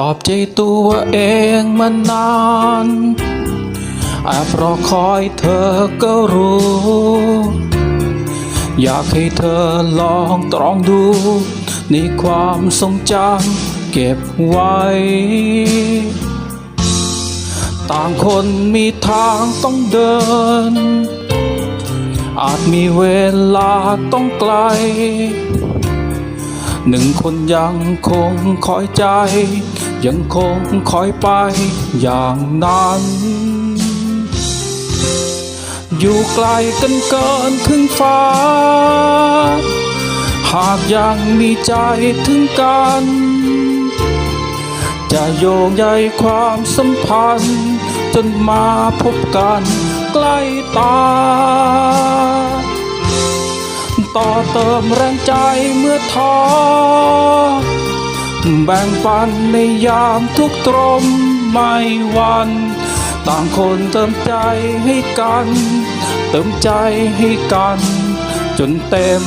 ตอบใจตัวเองมานานแอบรอคอยเธอก็รู้ อยากให้เธอลองตรองดู ในความทรงจำเก็บไว้ ต่างคนมีทางต้องเดิน อาจมีเวลาต้องไกล หนึ่งคนยังคงคอยใจ ยังคงคอยไปอย่างนั้น อยู่ไกลกันเกินครึ่งฟ้า หากยังมีใจถึงกัน จะโยงใยความสัมพันธ์ จนมาพบกันใกล้ตา ต่อเติมแรงใจเมื่อท้อ แบ่งปันในยามทุกตรมไม่วัน ต่างคนเติมใจให้กัน เติมใจให้กัน จนเต็ม